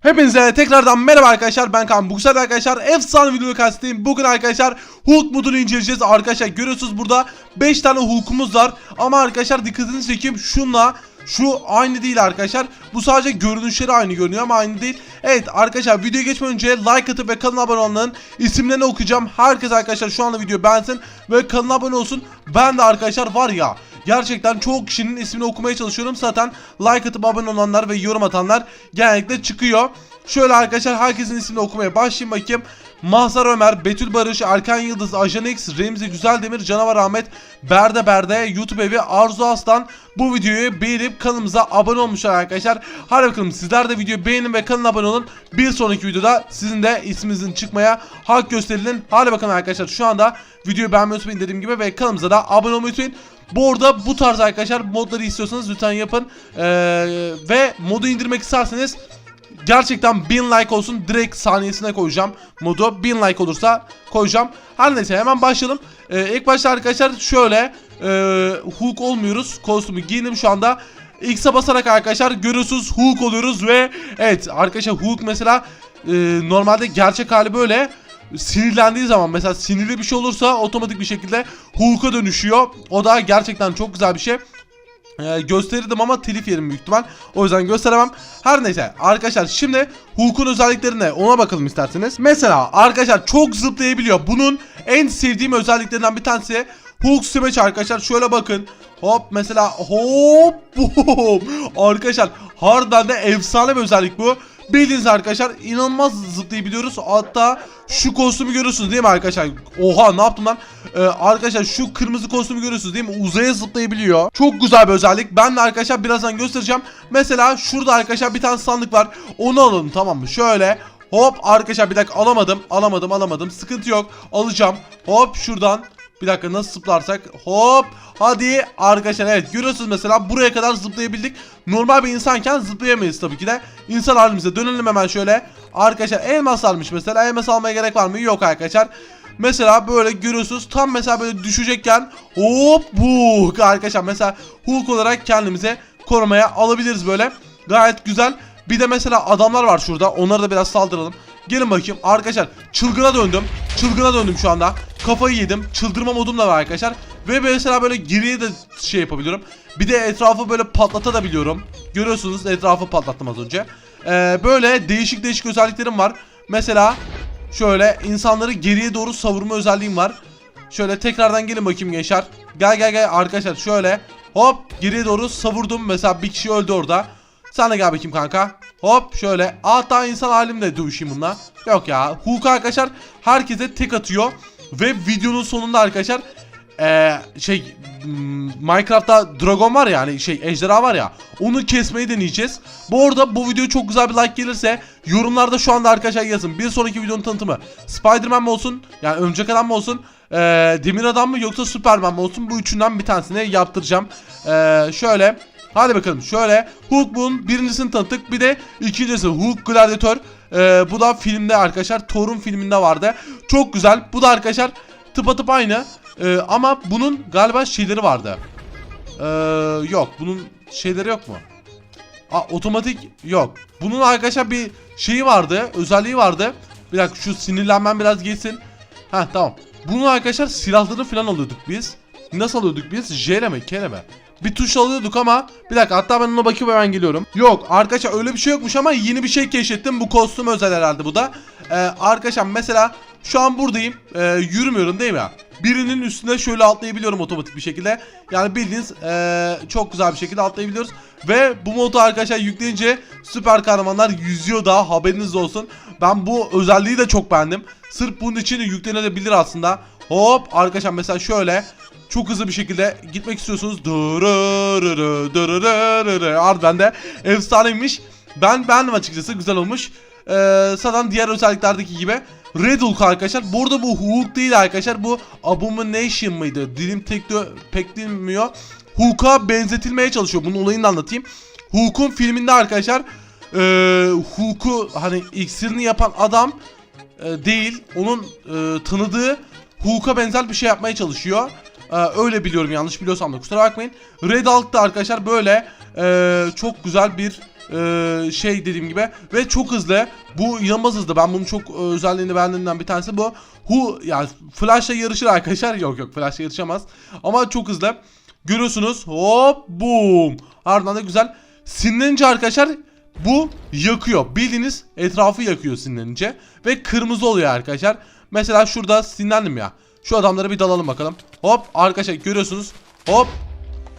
Hepinize tekrardan merhaba arkadaşlar ben Kaan Bu sefer arkadaşlar efsane video kastayım Bugün arkadaşlar Hulk modunu inceleyeceğiz Arkadaşlar görüyorsunuz burada 5 tane Hulk'umuz var Ama arkadaşlar dikkatinizi çekeyim şunla şu aynı değil arkadaşlar. Bu sadece görünüşleri aynı görünüyor ama aynı değil. Evet arkadaşlar videoya geçmeden önce like atıp ve kanala abone olanların isimlerini okuyacağım. Herkes arkadaşlar şu anda videoyu beğensin ve kanala abone olsun. Ben de arkadaşlar var ya Gerçekten çoğu kişinin ismini okumaya çalışıyorum. Zaten like atıp abone olanlar ve yorum atanlar genellikle çıkıyor. Şöyle arkadaşlar herkesin ismini okumaya başlayayım bakayım. Mahzar Ömer, Betül Barış, Erkan Yıldız, Ajan X, Remzi Güzeldemir, Canavar Ahmet, Berde Berde, YouTube evi, Arzu Aslan bu videoyu beğenip kanalımıza abone olmuşlar arkadaşlar. Hadi bakalım sizler de videoyu beğenin ve kanala abone olun. Bir sonraki videoda sizin de isminizin çıkmaya hak gösterilin. Hadi bakalım arkadaşlar şu anda videoyu beğenmeyi unutmayın dediğim gibi ve kanalımıza da abone olmayı unutmayın. Bu arada bu tarz arkadaşlar modları istiyorsanız lütfen yapın. Ee, ve modu indirmek isterseniz gerçekten 1000 like olsun direkt saniyesine koyacağım modu. 1000 like olursa koyacağım. Her neyse hemen başlayalım. Ee, ilk başta arkadaşlar şöyle e, Hulk olmuyoruz. Kostümü giyindim şu anda. X'e basarak arkadaşlar görüyorsunuz Hulk oluyoruz ve evet arkadaşlar Hulk mesela e, normalde gerçek hali böyle sinirlendiği zaman mesela sinirli bir şey olursa otomatik bir şekilde Hulk'a dönüşüyor o da gerçekten çok güzel bir şey ee, gösterirdim ama telif yerim büyük ihtimal. O yüzden gösteremem. Her neyse arkadaşlar şimdi Hulk'un özelliklerine ona bakalım isterseniz. Mesela arkadaşlar çok zıplayabiliyor. Bunun en sevdiğim özelliklerinden bir tanesi Hulk Smash arkadaşlar. Şöyle bakın. Hop mesela hop. Arkadaşlar harbiden de efsane bir özellik bu. Bildiğiniz arkadaşlar inanılmaz zıplayabiliyoruz. Hatta şu kostümü görüyorsunuz değil mi arkadaşlar? Oha ne yaptım lan? Ee, arkadaşlar şu kırmızı kostümü görüyorsunuz değil mi? Uzaya zıplayabiliyor. Çok güzel bir özellik. Ben de arkadaşlar birazdan göstereceğim. Mesela şurada arkadaşlar bir tane sandık var. Onu alalım tamam mı? Şöyle hop arkadaşlar bir dakika alamadım. Alamadım alamadım. Sıkıntı yok. Alacağım. Hop şuradan. Bir dakika nasıl zıplarsak hop! Hadi arkadaşlar evet görüyorsunuz mesela buraya kadar zıplayabildik. Normal bir insanken zıplayamayız tabii ki de. İnsan halimize dönelim hemen şöyle. Arkadaşlar elmas almış mesela elmas almaya gerek var mı? Yok arkadaşlar. Mesela böyle görüyorsunuz tam mesela böyle düşecekken hop! Bu arkadaşlar mesela Hulk olarak kendimize korumaya alabiliriz böyle. Gayet güzel. Bir de mesela adamlar var şurada onları da biraz saldıralım. Gelin bakayım. Arkadaşlar çılgına döndüm. Çılgına döndüm şu anda kafayı yedim. Çıldırma modum da var arkadaşlar. Ve mesela böyle geriye de şey yapabiliyorum. Bir de etrafı böyle patlatabiliyorum görüyorsunuz etrafı patlattım az önce. Ee, böyle değişik değişik özelliklerim var. Mesela şöyle insanları geriye doğru savurma özelliğim var. Şöyle tekrardan gelin bakayım gençler. Gel gel gel arkadaşlar. Şöyle hop geriye doğru savurdum. Mesela bir kişi öldü orada. Sen de gel bakayım kanka. Hop şöyle. Hatta insan halimle dövüşeyim bununla. Yok ya. Hulk arkadaşlar herkese tek atıyor. Ve videonun sonunda arkadaşlar ee, şey Minecraft'ta dragon var ya hani şey ejderha var ya onu kesmeyi deneyeceğiz. Bu arada bu video çok güzel bir like gelirse yorumlarda şu anda arkadaşlar yazın. Bir sonraki videonun tanıtımı Spider-Man mi olsun yani örümcek adam mı olsun ee, demir adam mı yoksa Superman mi olsun bu üçünden bir tanesini yaptıracağım. Ee, şöyle Hadi bakalım şöyle Hulk bunun birincisini tanıttık bir de ikincisi Hulk Gladiator ee, bu da filmde arkadaşlar Thor'un filminde vardı. Çok güzel. Bu da arkadaşlar tıpatıp aynı. Ee, ama bunun galiba şeyleri vardı. Ee, yok bunun şeyleri yok mu? Aa, otomatik yok. Bunun arkadaşlar bir şeyi vardı özelliği vardı. Bir dakika şu sinirlenmem biraz geçsin. Ha tamam. Bunun arkadaşlar silahları falan alıyorduk biz. Nasıl alıyorduk biz? J ile mi K ile mi bir tuş alıyorduk ama bir dakika hatta ben ona bakıp hemen geliyorum. Yok arkadaşlar öyle bir şey yokmuş ama yeni bir şey keşfettim. Bu kostüm özel herhalde bu da. Ee, arkadaşlar mesela şu an buradayım. Ee, yürümüyorum değil mi? Birinin üstüne şöyle atlayabiliyorum otomatik bir şekilde. Yani bildiğiniz ee, çok güzel bir şekilde atlayabiliyoruz. Ve bu modu arkadaşlar yükleyince süper kahramanlar yüzüyor daha haberiniz olsun. Ben bu özelliği de çok beğendim. Sırf bunun için yüklenebilir aslında. Hop arkadaşlar mesela şöyle çok hızlı bir şekilde gitmek istiyorsunuz. Harbiden de efsaneymiş. Ben beğendim açıkçası güzel olmuş. Ee, zaten diğer özelliklerdeki gibi Red Hulk arkadaşlar. Burada bu Hulk değil arkadaşlar. Bu Abomination mıydı? Dilim tek pek bilmiyor. Hulk'a benzetilmeye çalışıyor. Bunun olayını anlatayım. Hulk'un filminde arkadaşlar e, Hulk'u hani iksirini yapan adam e, değil. Onun e, tanıdığı Hulk'a benzer bir şey yapmaya çalışıyor. Ee, öyle biliyorum yanlış biliyorsam da kusura bakmayın. Red Hulk da arkadaşlar böyle e, çok güzel bir Ee, şey dediğim gibi ve çok hızlı. Bu inanılmaz hızlı. Ben bunun çok e, özelliğini beğendiğimden bir tanesi bu. Hu yani Flash'la yarışır arkadaşlar. Yok yok Flash'la yarışamaz. Ama çok hızlı. Görüyorsunuz. Hop boom. Ardından da güzel. Sinirlenince arkadaşlar bu yakıyor. Bildiğiniz etrafı yakıyor sinirlenince. Ve kırmızı oluyor arkadaşlar. Mesela şurada sinirlendim ya. Şu adamlara bir dalalım bakalım. Hop arkadaşlar görüyorsunuz. Hop.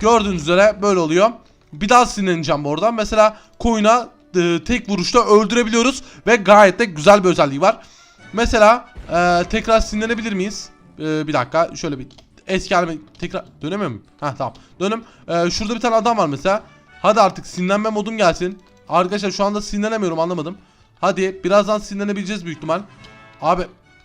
Gördüğünüz üzere böyle oluyor. Bir daha sinirleneceğim bu arada. Mesela koyuna e, tek vuruşta öldürebiliyoruz. Ve gayet de güzel bir özelliği var. Mesela e, tekrar sinirlenebilir miyiz? E, bir dakika şöyle bir eski halime tekrar dönemiyor muyum? Heh tamam dönüm. E, şurada bir tane adam var mesela. Hadi artık sinirlenme modum gelsin. Arkadaşlar şu anda sinirlenemiyorum anlamadım. Hadi birazdan sinirlenebileceğiz büyük ihtimal. Abi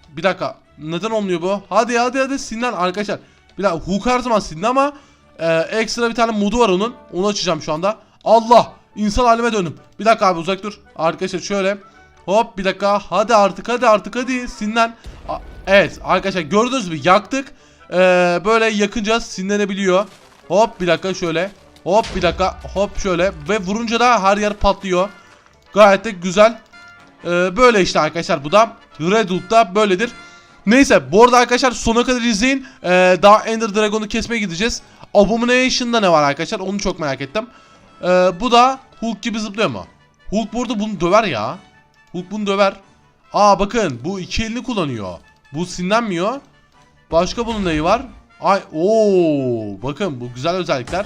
bir dakika neden olmuyor bu? Hadi hadi hadi sinirlen arkadaşlar. Bir dakika Hook her zaman sinirli ama e, ekstra bir tane modu var onun. Onu açacağım şu anda. Allah insan halime döndüm. Bir dakika abi uzak dur. Arkadaşlar şöyle. Hop bir dakika hadi artık hadi artık hadi. A- evet arkadaşlar gördünüz mü yaktık. E, böyle yakınca sinirlenebiliyor. Hop bir dakika şöyle. Hop bir dakika hop şöyle ve vurunca da her yer patlıyor. Gayet de güzel. Ee, böyle işte arkadaşlar bu da Redwood'da böyledir. Neyse bu arada arkadaşlar sona kadar izleyin. Ee, daha Ender Dragon'u kesmeye gideceğiz. Abomination'da ne var arkadaşlar onu çok merak ettim. Ee, bu da Hulk gibi zıplıyor mu? Hulk burada bunu döver ya. Hulk bunu döver. Aa bakın bu iki elini kullanıyor. Bu sinirlenmiyor. Başka bunun neyi var? Ay ooo bakın bu güzel özellikler.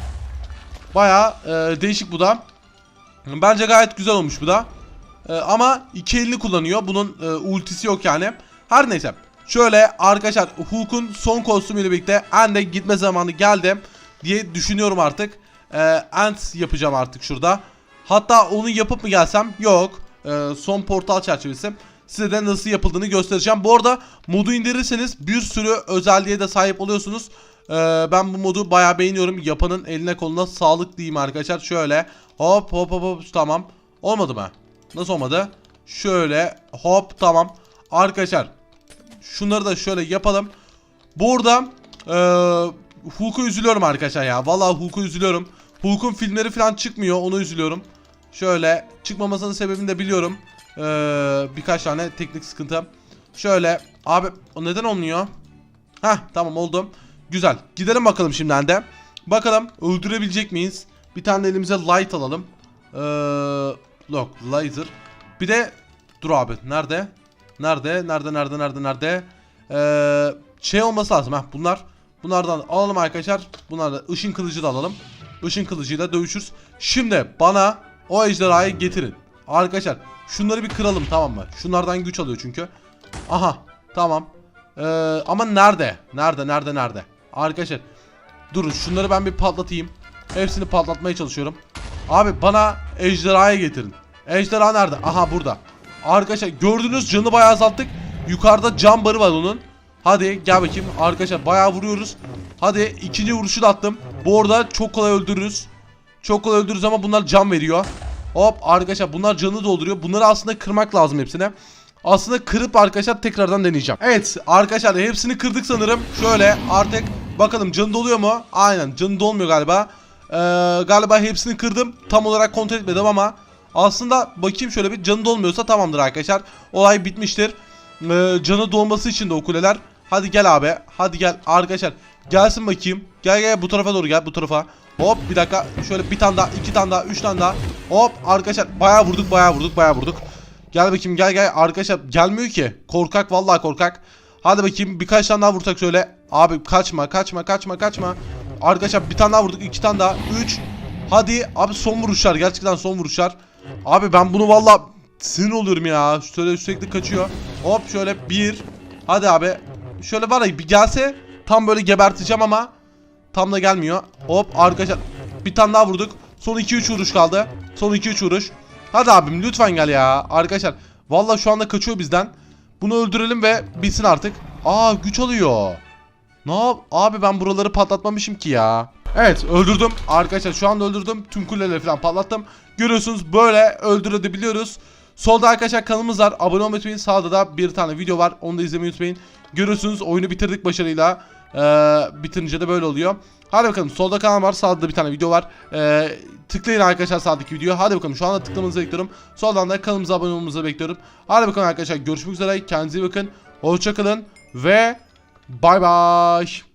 Baya değişik bu da. Bence gayet güzel olmuş bu da. E, ama iki elini kullanıyor. Bunun e, ultisi yok yani. Her neyse. Şöyle arkadaşlar Hulk'un son kostümüyle birlikte End'e gitme zamanı geldi diye düşünüyorum artık. E, End yapacağım artık şurada. Hatta onu yapıp mı gelsem? Yok. E, son portal çerçevesi. Size de nasıl yapıldığını göstereceğim. Bu arada modu indirirseniz bir sürü özelliğe de sahip oluyorsunuz. Ee, ben bu modu bayağı beğeniyorum. Yapanın eline koluna sağlık diyeyim arkadaşlar. Şöyle hop hop hop tamam. Olmadı mı? Nasıl olmadı? Şöyle hop tamam. Arkadaşlar şunları da şöyle yapalım. Burada e, Hulk'a üzülüyorum arkadaşlar ya. Vallahi Hulk'a üzülüyorum. Hulk'un filmleri falan çıkmıyor. Onu üzülüyorum. Şöyle çıkmamasının sebebini de biliyorum. Ee, birkaç tane teknik sıkıntı. Şöyle abi o neden olmuyor? Heh tamam oldu. Güzel. Gidelim bakalım şimdiden de. Bakalım öldürebilecek miyiz? Bir tane elimize light alalım. Ee, look laser. Bir de dur abi nerede? Nerede? Nerede? Nerede? Nerede? Nerede? Ee, şey olması lazım ha bunlar. Bunlardan alalım arkadaşlar. Bunlar da ışın kılıcı da alalım. Işın kılıcıyla dövüşürüz. Şimdi bana o ejderhayı getirin. Arkadaşlar şunları bir kıralım tamam mı? Şunlardan güç alıyor çünkü. Aha tamam. Ee, ama nerede? Nerede? Nerede? Nerede? Arkadaşlar durun şunları ben bir patlatayım. Hepsini patlatmaya çalışıyorum. Abi bana ejderhayı getirin. Ejderha nerede? Aha burada. Arkadaşlar gördünüz canı bayağı azalttık. Yukarıda cam barı var onun. Hadi gel bakayım. Arkadaşlar bayağı vuruyoruz. Hadi ikinci vuruşu da attım. Bu arada çok kolay öldürürüz. Çok kolay öldürürüz ama bunlar can veriyor. Hop arkadaşlar bunlar canı dolduruyor. Bunları aslında kırmak lazım hepsine. Aslında kırıp arkadaşlar tekrardan deneyeceğim. Evet arkadaşlar hepsini kırdık sanırım. Şöyle artık bakalım canı doluyor mu? Aynen canı dolmuyor galiba. Ee, galiba hepsini kırdım. Tam olarak kontrol etmedim ama aslında bakayım şöyle bir canı dolmuyorsa tamamdır arkadaşlar. Olay bitmiştir. Ee, canı dolması için de o kuleler. Hadi gel abi. Hadi gel arkadaşlar. Gelsin bakayım. Gel gel bu tarafa doğru gel bu tarafa. Hop bir dakika. Şöyle bir tane daha, iki tane daha, üç tane daha. Hop arkadaşlar bayağı vurduk, bayağı vurduk, bayağı vurduk. Gel bakayım gel gel arkadaşlar gelmiyor ki. Korkak vallahi korkak. Hadi bakayım birkaç tane daha vursak şöyle. Abi kaçma kaçma kaçma kaçma. Arkadaşlar bir tane daha vurduk iki tane daha. Üç. Hadi abi son vuruşlar gerçekten son vuruşlar. Abi ben bunu vallahi sinir oluyorum ya. Şöyle sürekli kaçıyor. Hop şöyle bir. Hadi abi. Şöyle var ya bir gelse tam böyle geberteceğim ama tam da gelmiyor. Hop arkadaşlar bir tane daha vurduk. Son 2-3 vuruş kaldı. Son 2-3 vuruş. Hadi abim lütfen gel ya. Arkadaşlar vallahi şu anda kaçıyor bizden. Bunu öldürelim ve bitsin artık. Aa güç alıyor. Ne yap? Abi ben buraları patlatmamışım ki ya. Evet öldürdüm. Arkadaşlar şu anda öldürdüm. Tüm kuleleri falan patlattım. Görüyorsunuz böyle öldürebiliyoruz. Solda arkadaşlar kanalımız var. Abone olmayı unutmayın. Sağda da bir tane video var. Onu da izlemeyi unutmayın. Görüyorsunuz oyunu bitirdik başarıyla. Ee, bitirince de böyle oluyor. Hadi bakalım solda kanal var sağda da bir tane video var. Ee, tıklayın arkadaşlar sağdaki videoya. Hadi bakalım şu anda tıklamanızı bekliyorum. Soldan da kanalımıza abone olmanızı bekliyorum. Hadi bakalım arkadaşlar görüşmek üzere. Kendinize iyi bakın. Hoşçakalın ve bay bay.